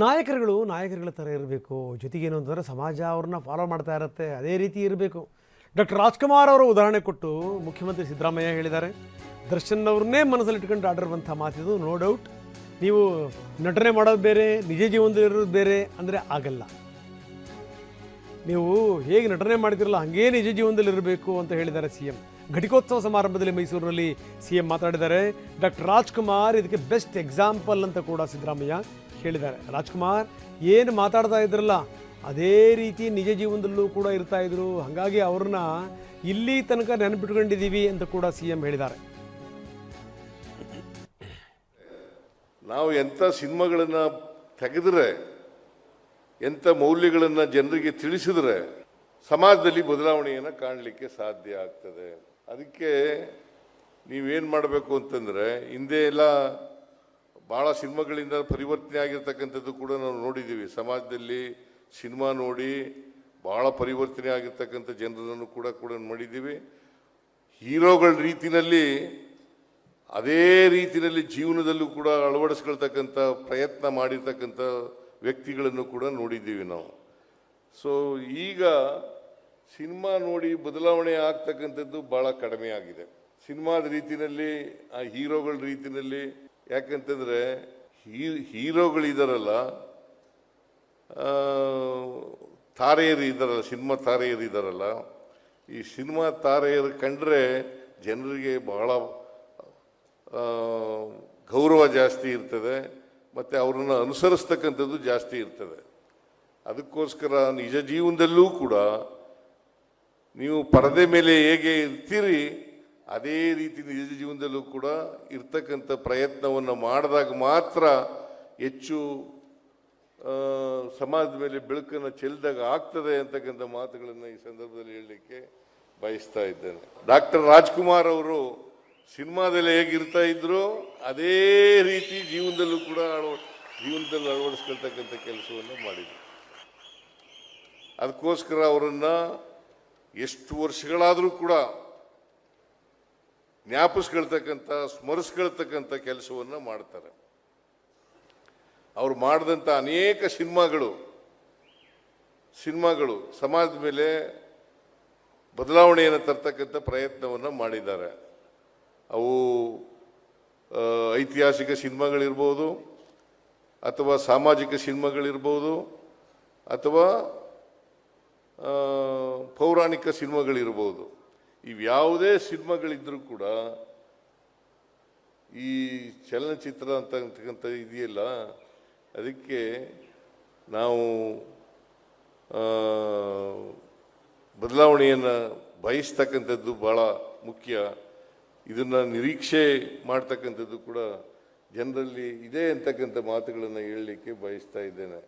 ನಾಯಕರುಗಳು ನಾಯಕರುಗಳ ಥರ ಇರಬೇಕು ಜೊತೆಗೇನು ಅಂತಂದರೆ ಸಮಾಜ ಅವ್ರನ್ನ ಫಾಲೋ ಮಾಡ್ತಾ ಇರುತ್ತೆ, ಅದೇ ರೀತಿ ಇರಬೇಕು. ಡಾಕ್ಟರ್ ರಾಜ್ಕುಮಾರ್ ಅವರು ಉದಾಹರಣೆ ಕೊಟ್ಟು ಮುಖ್ಯಮಂತ್ರಿ ಸಿದ್ದರಾಮಯ್ಯ ಹೇಳಿದ್ದಾರೆ. ದರ್ಶನ್ ಅವ್ರನ್ನೇ ಮನಸ್ಸಲ್ಲಿ ಇಟ್ಕೊಂಡು ಆಡಿರುವಂಥ ಮಾತಿದು ನೋ ಡೌಟ್ ನೀವು ನಟನೆ ಮಾಡೋದು ಬೇರೆ, ನಿಜ ಜೀವನದಲ್ಲಿ ಇರೋದು ಬೇರೆ ಅಂದರೆ ಆಗಲ್ಲ. ನೀವು ಹೇಗೆ ನಟನೆ ಮಾಡ್ತಿರಲ್ಲ, ಹಾಗೇ ನಿಜ ಜೀವನದಲ್ಲಿ ಇರಬೇಕು ಅಂತ ಹೇಳಿದ್ದಾರೆ ಸಿ ಎಂ. ಘಟಿಕೋತ್ಸವ ಸಮಾರಂಭದಲ್ಲಿ ಮೈಸೂರಿನಲ್ಲಿ ಸಿ ಎಂ ಮಾತಾಡಿದ್ದಾರೆ. ಡಾಕ್ಟರ್ ರಾಜ್ಕುಮಾರ್ ಇದಕ್ಕೆ ಬೆಸ್ಟ್ ಎಕ್ಸಾಂಪಲ್ ಅಂತ ಕೂಡ ಸಿದ್ದರಾಮಯ್ಯ ಹೇಳಿದ್ದಾರೆ. ರಾಜ್ಕುಮಾರ್ ಏನು ಮಾತಾಡ್ತಾ ಇದ್ರಲ್ಲ, ಅದೇ ರೀತಿ ನಿಜ ಜೀವನದಲ್ಲೂ ಕೂಡ ಇರ್ತಾ ಇದ್ರು. ಹಾಗಾಗಿ ಅವ್ರನ್ನ ಇಲ್ಲಿ ತನಕ ನೆನಪಿಟ್ಕೊಂಡಿದ್ದೀವಿ ಅಂತ ಕೂಡ ಸಿ ಎಂ ಹೇಳಿದ್ದಾರೆ. ನಾವು ಎಂಥ ಸಿನಿಮಾಗಳನ್ನು ತೆಗೆದ್ರೆ, ಎಂಥ ಮೌಲ್ಯಗಳನ್ನು ಜನರಿಗೆ ತಿಳಿಸಿದ್ರೆ ಸಮಾಜದಲ್ಲಿ ಬದಲಾವಣೆಯನ್ನು ಕಾಣಲಿಕ್ಕೆ ಸಾಧ್ಯ ಆಗ್ತದೆ. ಅದಕ್ಕೆ ನೀವೇನು ಮಾಡಬೇಕು ಅಂತಂದರೆ, ಹಿಂದೆ ಎಲ್ಲ ಭಾಳ ಸಿನಿಮಾಗಳಿಂದ ಪರಿವರ್ತನೆ ಆಗಿರ್ತಕ್ಕಂಥದ್ದು ಕೂಡ ನಾವು ನೋಡಿದ್ದೀವಿ. ಸಮಾಜದಲ್ಲಿ ಸಿನಿಮಾ ನೋಡಿ ಭಾಳ ಪರಿವರ್ತನೆ ಆಗಿರ್ತಕ್ಕಂಥ ಜನರನ್ನು ಕೂಡ ಕೂಡ ಮಾಡಿದ್ದೀವಿ ಹೀರೋಗಳ ರೀತಿಯಲ್ಲಿ ಅದೇ ರೀತಿಯಲ್ಲಿ ಜೀವನದಲ್ಲೂ ಕೂಡ ಅಳವಡಿಸ್ಕೊಳ್ತಕ್ಕಂಥ ಪ್ರಯತ್ನ ಮಾಡಿರ್ತಕ್ಕಂಥ ವ್ಯಕ್ತಿಗಳನ್ನು ಕೂಡ ನೋಡಿದ್ದೀವಿ ನಾವು. ಸೊ ಈಗ ಸಿನಿಮಾ ನೋಡಿ ಬದಲಾವಣೆ ಆಗ್ತಕ್ಕಂಥದ್ದು ಭಾಳ ಕಡಿಮೆ ಆಗಿದೆ. ಸಿನಿಮಾದ ರೀತಿಯಲ್ಲಿ, ಆ ಹೀರೋಗಳ ರೀತಿಯಲ್ಲಿ ಯಾಕಂತಂದರೆ ಹೀ, ಹೀರೋಗಳಿದಾರಲ್ಲ ತಾರೆಯರು ಇದ್ದಾರಲ್ಲ ಸಿನಿಮಾ ತಾರೆಯರು ಇದ್ದಾರಲ್ಲ ಈ ಸಿನಿಮಾ ತಾರೆಯರು ಕಂಡ್ರೆ ಜನರಿಗೆ ಬಹಳ ಗೌರವ ಜಾಸ್ತಿ ಇರ್ತದೆ, ಮತ್ತು ಅವ್ರನ್ನ ಅನುಸರಿಸ್ತಕ್ಕಂಥದ್ದು ಜಾಸ್ತಿ ಇರ್ತದೆ. ಅದಕ್ಕೋಸ್ಕರ ನಿಜ ಜೀವನದಲ್ಲೂ ಕೂಡ ನೀವು ಪರದೆ ಮೇಲೆ ಹೇಗೆ ಇರ್ತೀರಿ ಅದೇ ರೀತಿ ನಿಜ ಜೀವನದಲ್ಲೂ ಕೂಡ ಇರ್ತಕ್ಕಂಥ ಪ್ರಯತ್ನವನ್ನು ಮಾಡಿದಾಗ ಮಾತ್ರ ಹೆಚ್ಚು ಸಮಾಜದ ಮೇಲೆ ಬೆಳಕನ್ನು ಚೆಲ್ಲಿದಾಗ ಆಗ್ತದೆ ಅಂತಕ್ಕಂಥ ಮಾತುಗಳನ್ನು ಈ ಸಂದರ್ಭದಲ್ಲಿ ಹೇಳಲಿಕ್ಕೆ ಬಯಸ್ತಾ ಇದ್ದೇನೆ. ಡಾಕ್ಟರ್ ರಾಜ್ಕುಮಾರ್ ಅವರು ಸಿನಿಮಾದಲ್ಲಿ ಹೇಗಿರ್ತಾ ಇದ್ರು, ಅದೇ ರೀತಿ ಜೀವನದಲ್ಲೂ ಕೂಡ ಅಳವ ಜೀವನದಲ್ಲಿ ಅಳವಡಿಸ್ಕೊಳ್ತಕ್ಕಂಥ ಕೆಲಸವನ್ನು ಮಾಡಿದ್ರು. ಅದಕ್ಕೋಸ್ಕರ ಅವರನ್ನು ಎಷ್ಟು ವರ್ಷಗಳಾದರೂ ಕೂಡ ಜ್ಞಾಪಿಸ್ಕೊಳ್ತಕ್ಕಂಥ, ಸ್ಮರಿಸ್ಕೊಳ್ತಕ್ಕಂಥ ಕೆಲಸವನ್ನು ಮಾಡ್ತಾರೆ. ಅವ್ರು ಮಾಡಿದಂಥ ಅನೇಕ ಸಿನಿಮಾಗಳು ಸಿನಿಮಾಗಳು ಸಮಾಜದ ಮೇಲೆ ಬದಲಾವಣೆಯನ್ನು ತರ್ತಕ್ಕಂಥ ಪ್ರಯತ್ನವನ್ನು ಮಾಡಿದ್ದಾರೆ. ಅವು ಐತಿಹಾಸಿಕ ಸಿನಿಮಾಗಳಿರ್ಬೋದು, ಅಥವಾ ಸಾಮಾಜಿಕ ಸಿನಿಮಾಗಳಿರ್ಬೋದು, ಅಥವಾ ಪೌರಾಣಿಕ ಸಿನಿಮಾಗಳಿರ್ಬೋದು. ಇವ್ಯಾವುದೇ ಸಿನಿಮಾಗಳಿದ್ದರೂ ಕೂಡ ಈ ಚಲನಚಿತ್ರ ಅಂತಕ್ಕಂಥ ಇದೆಯಲ್ಲ, ಅದಕ್ಕೆ ನಾವು ಬದಲಾವಣೆಯನ್ನು ಬಯಸ್ತಕ್ಕಂಥದ್ದು ಭಾಳ ಮುಖ್ಯ. ಇದನ್ನು ನಿರೀಕ್ಷೆ ಮಾಡ್ತಕ್ಕಂಥದ್ದು ಕೂಡ ಜನರಲ್ಲಿ ಇದೆ ಅಂತಕ್ಕಂಥ ಮಾತುಗಳನ್ನು ಹೇಳಲಿಕ್ಕೆ ಬಯಸ್ತಾ ಇದ್ದೇನೆ.